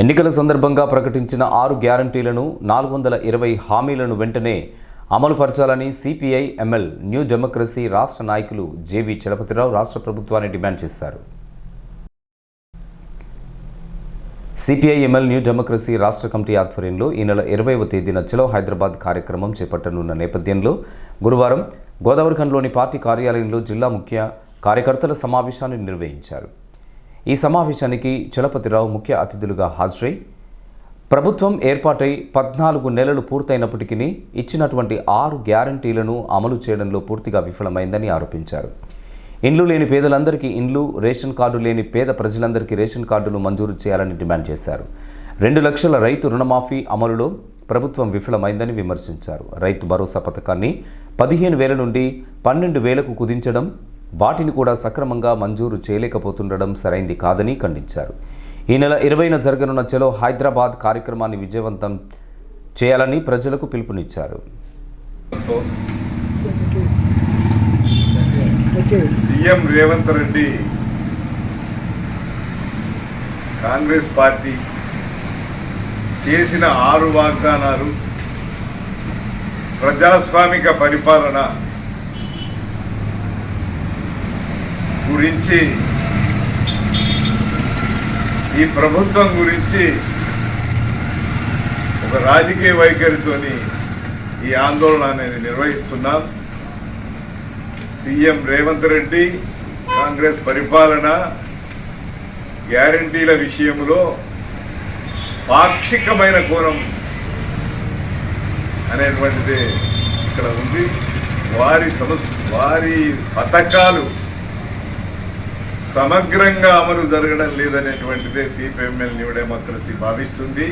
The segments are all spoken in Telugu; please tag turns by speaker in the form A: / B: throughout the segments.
A: ఎన్నికల సందర్భంగా ప్రకటించిన ఆరు గ్యారంటీలను నాలుగు వందల ఇరవై హామీలను వెంటనే అమలుపరచాలని సిపిఐ ఎంఎల్ న్యూ డెమోక్రసీ రాష్ట్ర నాయకులు జేవి చలపతిరావు రాష్ట్ర ప్రభుత్వాన్ని డిమాండ్ చేశారు. సిపిఐ ఎంఎల్ న్యూ డెమోక్రసీ రాష్ట్ర కమిటీ ఆధ్వర్యంలో ఈ నెల ఇరవైవ తేదీన చలో హైదరాబాద్ కార్యక్రమం చేపట్టనున్న నేపథ్యంలో గురువారం గోదావరిఖండ్లోని పార్టీ కార్యాలయంలో జిల్లా ముఖ్య కార్యకర్తల సమావేశాన్ని నిర్వహించారు. ఈ సమావేశానికి చలపతిరావు ముఖ్య అతిథులుగా హాజరై ప్రభుత్వం ఏర్పాటై పద్నాలుగు నెలలు పూర్తయినప్పటికీ ఇచ్చినటువంటి ఆరు గ్యారంటీలను అమలు చేయడంలో పూర్తిగా విఫలమైందని ఆరోపించారు. ఇండ్లు లేని పేదలందరికీ ఇండ్లు రేషన్ కార్డు లేని పేద ప్రజలందరికీ రేషన్ కార్డులు మంజూరు చేయాలని డిమాండ్ చేశారు. రెండు లక్షల రైతు రుణమాఫీ అమలులో ప్రభుత్వం విఫలమైందని విమర్శించారు. రైతు భరోసా పథకాన్ని పదిహేను వేల నుండి పన్నెండు వేలకు కుదించడం వాటిని కూడా సక్రమంగా మంజూరు చేయలేకపోతుండడం సరైంది కాదని ఖండించారు. ఈ నెల ఇరవైన జరగనున్న చలో హైదరాబాద్ కార్యక్రమాన్ని విజయవంతం చేయాలని ప్రజలకు పిలుపునిచ్చారు.
B: సీఎం రేవంత్ రెడ్డి కాంగ్రెస్ పార్టీ చేసిన ఆరు వాగ్దానాలు ప్రజాస్వామిక పరిపాలన గురించి ఈ ప్రభుత్వం గురించి ఒక రాజకీయ వైఖరితోని ఈ ఆందోళన అనేది నిర్వహిస్తున్నాం సీఎం రేవంత్ రెడ్డి కాంగ్రెస్ పరిపాలన గ్యారంటీల విషయంలో పాక్షికమైన కోణం అనేటువంటిది ఇక్కడ ఉంది. వారి సమస్ వారి పథకాలు సమగ్రంగా అమలు జరగడం లేదనేటువంటిదే సిపిఎంఎల్ న్యూ డెమోక్రసీ భావిస్తుంది.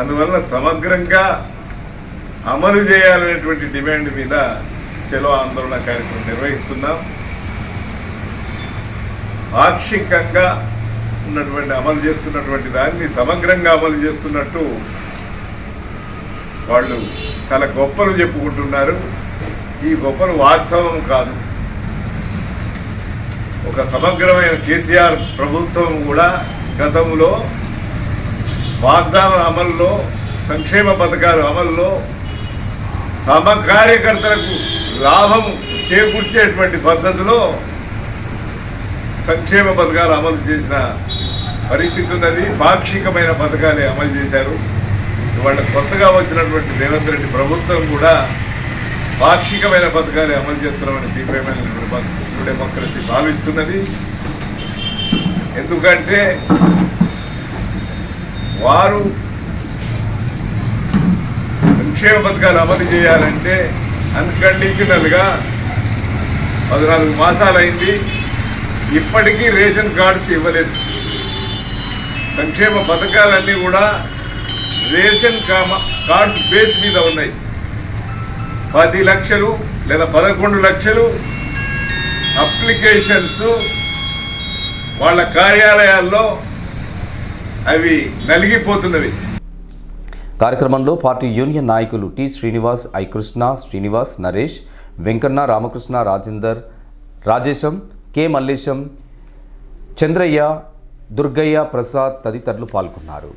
B: అందువల్ల సమగ్రంగా అమలు చేయాలనేటువంటి డిమాండ్ మీద చలో ఆందోళన కార్యక్రమం నిర్వహిస్తున్నాం. పాక్షికంగా ఉన్నటువంటి అమలు చేస్తున్నటువంటి దాన్ని సమగ్రంగా అమలు చేస్తున్నట్టు వాళ్ళు చాలా గొప్పలు చెప్పుకుంటున్నారు. ఈ గొప్పలు వాస్తవం కాదు. ఒక సమగ్రమైన కేసీఆర్ ప్రభుత్వం కూడా గతంలో వాగ్దాన అమల్లో సంక్షేమ పథకాల అమల్లో తమ కార్యకర్తలకు లాభం చేకూర్చేటువంటి పద్ధతిలో సంక్షేమ పథకాలు అమలు చేసిన పరిస్థితి ఉన్నది. పాక్షికమైన పథకాలే అమలు చేశారు. ఇవాళ కొత్తగా వచ్చినటువంటి రేవంత్ రెడ్డి ప్రభుత్వం కూడా పాక్షికమైన పథకాలు అమలు చేస్తున్నామని సిపిఎం డెమోక్రసీ భావిస్తున్నది. ఎందుకంటే వారు సంక్షేమ పథకాలు అమలు చేయాలంటే అన్కండిషనల్గా పద్నాలుగు మాసాలైంది. ఇప్పటికీ రేషన్ కార్డ్స్ ఇవ్వలేదు. సంక్షేమ పథకాలన్నీ కూడా రేషన్ కామ కార్డ్స్ బేస్ మీద ఉన్నాయి. పది లక్షలు లేదా పదకొండు లక్షలు అప్లికేషన్స్ వాళ్ళ కార్యాలయాల్లో అవి నలిగిపోతున్నవి.
A: కార్యక్రమంలో పార్టీ యూనియన్ నాయకులు టి శ్రీనివాస్ ఐకృష్ణ శ్రీనివాస్ నరేష్ వెంకన్న రామకృష్ణ రాజేందర్ రాజేశం కె మల్లేశం చంద్రయ్య దుర్గయ్య ప్రసాద్ తదితరులు పాల్గొన్నారు.